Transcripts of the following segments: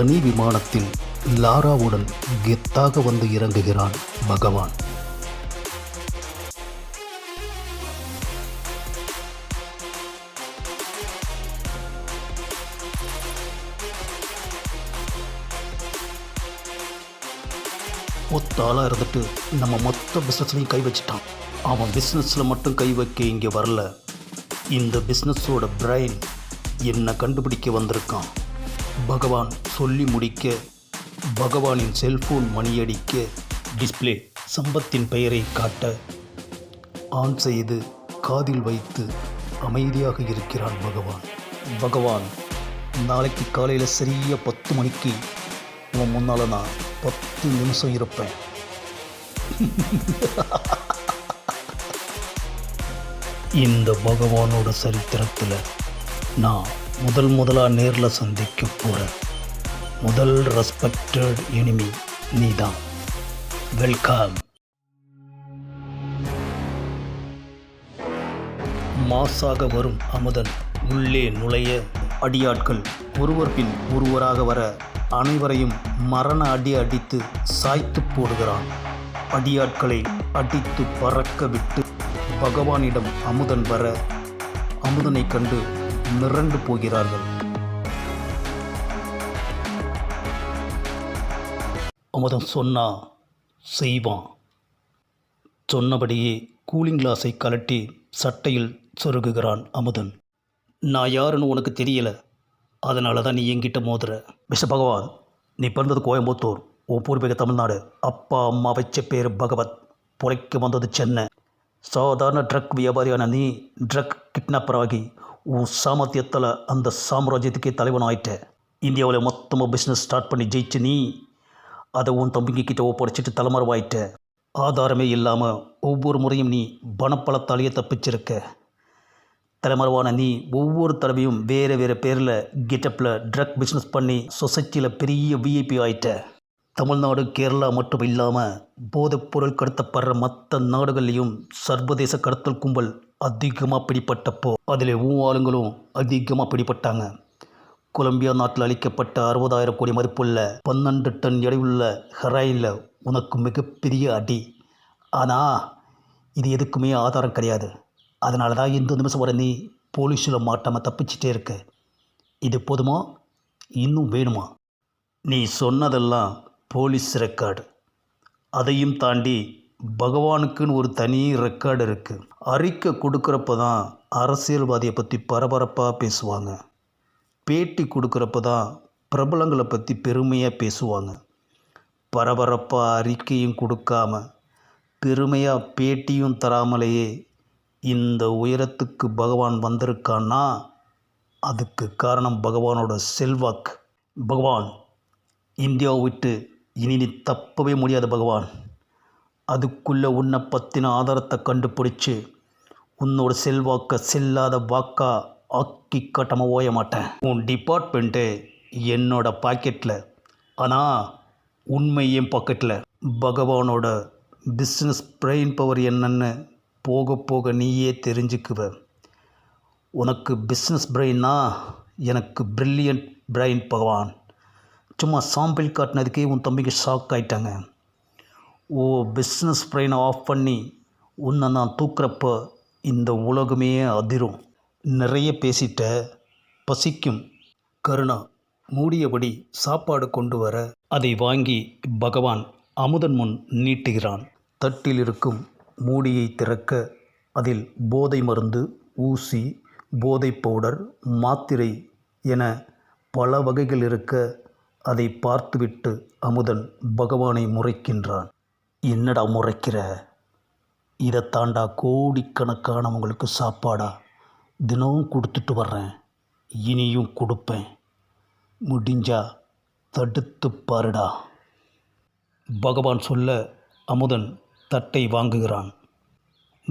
தனி விமானத்தில் லாராவுடன் கெத்தாக வந்து இறங்குகிறான் பகவான். ஒத்தாளாக இருந்துட்டு நம்ம மொத்த பிஸ்னஸ்லையும் கை வச்சிட்டான். அவன் பிஸ்னஸில் மட்டும் கை வைக்க இங்கே வரல. இந்த பிஸ்னஸோட பிரைன் என்னை கண்டுபிடிக்க வந்திருக்கான்? பகவான் சொல்லி முடிக்க பகவானின் செல்போன் மணியடிக்க டிஸ்ப்ளே சம்பத்தின் பெயரை காட்ட ஆன் செய்து காதில் வைத்து அமைதியாக இருக்கிறான் பகவான். பகவான் நாளைக்கு காலையில் சரியாக பத்து மணிக்கு உன் முன்னால் நான் பத்து நிமிஷம் இருப்பேன். இந்த பகவானோட சரித்திரத்தில் நான் முதல் முதலாக நேரில் சந்திக்க போகிற முதல் ரெஸ்பெக்டட் எனிமி நீ தான் வெல்கம் மாசாக வரும் அமுதன் உள்ளே நுழைய அடியாட்கள் ஒருவர் பின் ஒருவராக வர அனைவரையும் மரண அடி அடித்து சாய்த்து போடுகிறான். அடியாட்களை அடித்து பறக்க விட்டு பகவானிடம் அமுதன் வர அமுதனை கண்டு மிரண்டு போகிறார்கள். அமுதம் சொன்னா செய்வான். சொன்னபடியே கூலிங் கிளாஸை கலட்டி சட்டையில் சொருகுகிறான் அமுதன். நான் யாருன்னு உனக்கு தெரியல. அதனால தான் நீ என்கிட்ட மோதுற. விஷ பகவான் நீ பிறந்தது கோயம்புத்தூர். உன் பூர்வீக தமிழ்நாடு. அப்பா அம்மா வச்ச பேர் பகவத். புழைக்க வந்தது சென்னை. சாதாரண ட்ரக் வியாபாரியான நீ ட்ரக் கிட்னாப்பராகி உன் சாமர்த்தியத்தில் அந்த சாம்ராஜ்யத்துக்கே தலைவன் ஆயிட்ட இந்தியாவில் மொத்தமாக பிஸ்னஸ் ஸ்டார்ட் பண்ணி ஜெயிச்சு நீ அதை உன் தம்பிங்க கிட்ட ஒப்படைச்சிட்டு தலைமறைவாயிட்ட. ஆதாரமே இல்லாமல் ஒவ்வொரு முறையும் நீ பணப்பழத்தாலேயே தப்பிச்சிருக்க. தலைமறைவான நீ ஒவ்வொரு தடவையும் வேறு வேறு பேரில் கெட்டப்பில் ட்ரக் பிஸ்னஸ் பண்ணி சொசைட்டியில் பெரிய விஐபி ஆயிட்ட. தமிழ்நாடு கேரளா மட்டும் இல்லாமல் போதைப்பொருள் கடத்தப்படுற மற்ற நாடுகள்லேயும் சர்வதேச கடத்தல் கும்பல் அதிகமாக பிடிப்பட்டப்போ அதில் ஊ ஆளுங்களும் அதிகமாக பிடிப்பட்டாங்க கொலம்பியா நாட்டில் அளிக்கப்பட்ட அறுபதாயிரம் கோடி மதிப்புள்ள பன்னெண்டு டன் எடையுள்ள ஹெராயினில் உனக்கு மிகப்பெரிய அடி. ஆனால் இது எதுக்குமே ஆதாரம் கிடையாது. அதனால தான் இந்த நிமிஷம் வரை நீ போலீஸில் மாட்டாமல் தப்பிச்சிட்டே இருக்க. இது போதுமா? இன்னும் வேணுமா? நீ சொன்னதெல்லாம் போலீஸ் ரெக்கார்டு. அதையும் தாண்டி பகவானுக்குன்னு ஒரு தனி ரெக்கார்டு இருக்குது அறிக்கை கொடுக்குறப்ப தான் அரசியல்வாதியை பற்றி பரபரப்பாக பேசுவாங்க. பேட்டி கொடுக்குறப்ப தான் பிரபலங்களை பற்றி பெருமையாக பேசுவாங்க. பரபரப்பாக அறிக்கையும் கொடுக்காம பெருமையாக பேட்டியும் தராமலேயே இந்த உயரத்துக்கு பகவான் வந்திருக்கான்னா அதுக்கு காரணம் பகவானோட செல்வாக்கு. பகவான் இந்தியாவை விட்டு இனி நீ தப்பவே முடியாது பகவான். அதுக்குள்ளே உன்னை பற்றின ஆதாரத்தை கண்டுபிடிச்சி உன்னோட செல்வாக்க செல்லாத வாக்கா ஆக்கி காட்டாம ஓய மாட்டேன். உன் டிபார்ட்மெண்ட்டு என்னோட பாக்கெட்டில் ஆனால் உண்மை என் பாக்கெட்டில் பகவானோட பிஸ்னஸ் பிரெயின் பவர் என்னன்னு போக போக நீயே தெரிஞ்சுக்குவ. உனக்கு பிஸ்னஸ் பிரெயின்னா எனக்கு பிரில்லியன்ட் பிரெயின் பகவான். சும்மா சாம்பிள் காட்டினதுக்கே உன் தம்பிக்கு ஷாக் ஆயிட்டாங்க. ஓ பிஸ்னஸ் பிரெயினை ஆஃப் பண்ணி உன்னை நான் தூக்குறப்போ இந்த உலகமே அதிரும். நிறைய பேசிட்ட பசிக்கும் கருணா மூடியபடி சாப்பாடு கொண்டு வர அதை வாங்கி பகவான் அமுதன் முன் நீட்டுகிறான். தட்டில் இருக்கும் மூடியை திறக்க அதில் போதை மருந்து ஊசி போதை பவுடர் மாத்திரை என பல வகைகள் இருக்க அதை பார்த்துவிட்டு அமுதன் பகவானை முறைக்கின்றான். என்னடா முறைக்கிற? இதை தாண்டா கோடிக்கணக்கானவங்களுக்கு சாப்பாடா? தினமும் கொடுத்துட்டு வர்றேன். இனியும் கொடுப்பேன். முடிஞ்சா தடுத்து பாருடா. பகவான் சொல்ல அமுதன் தட்டை வாங்குகிறான்.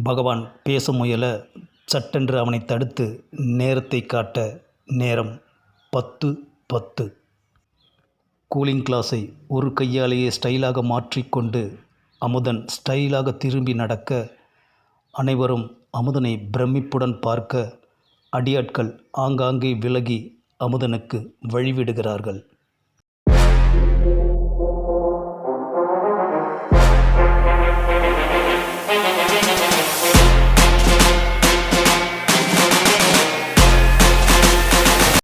பகவான் பேச முயல சட்டென்று அவனை தடுத்து நேரத்தை காட்ட நேரம் பத்து பத்து. கூலிங் கிளாஸை ஒரு கையாலேயே ஸ்டைலாக மாற்றிக்கொண்டு அமுதன் ஸ்டைலாக திரும்பி நடக்க அனைவரும் அமுதனை பிரமிப்புடன் பார்க்க அடியாட்கள் ஆங்காங்கே விலகி அமுதனுக்கு வழிவிடுகிறார்கள்.